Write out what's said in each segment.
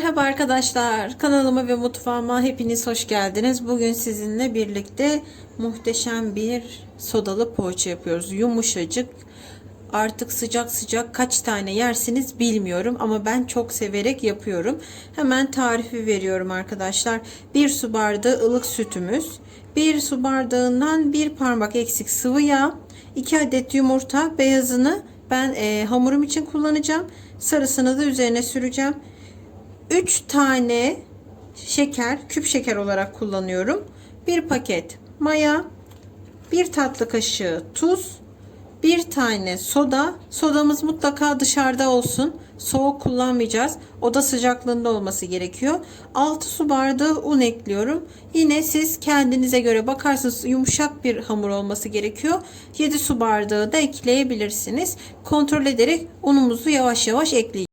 Merhaba arkadaşlar. Kanalıma ve mutfağıma hepiniz hoş geldiniz. Bugün sizinle birlikte muhteşem bir sodalı poğaça yapıyoruz. Yumuşacık. Artık sıcak sıcak kaç tane yersiniz bilmiyorum ama ben çok severek yapıyorum. Hemen tarifi veriyorum arkadaşlar. 1 su bardağı ılık sütümüz, 1 su bardağından 1 parmak eksik sıvı yağ, 2 adet yumurta, beyazını ben e, hamurum için kullanacağım. Sarısını da üzerine süreceğim. 3 tane şeker, küp şeker olarak kullanıyorum. 1 paket maya, 1 tatlı kaşığı tuz, 1 tane soda. Sodamız mutlaka dışarıda olsun. Soğuk kullanmayacağız. Oda sıcaklığında olması gerekiyor. 6 su bardağı un ekliyorum. Yine siz kendinize göre bakarsınız yumuşak bir hamur olması gerekiyor. 7 su bardağı da ekleyebilirsiniz. Kontrol ederek unumuzu yavaş yavaş ekleyeceğiz.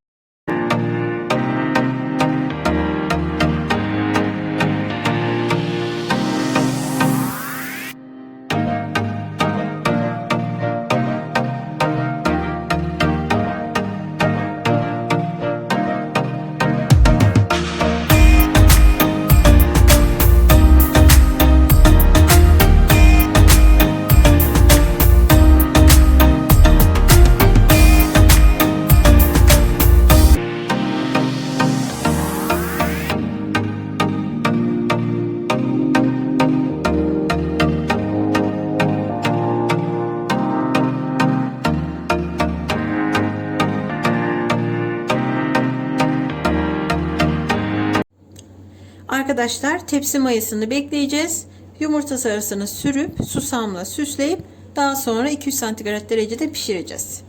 Arkadaşlar tepsi mayasını bekleyeceğiz. Yumurta sarısını sürüp susamla süsleyip daha sonra 200 santigrat derecede pişireceğiz.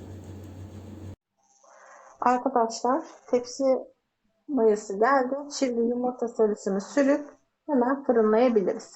Arkadaşlar tepsi mayası geldi. Şimdi yumurta sarısını sürüp hemen fırınlayabiliriz.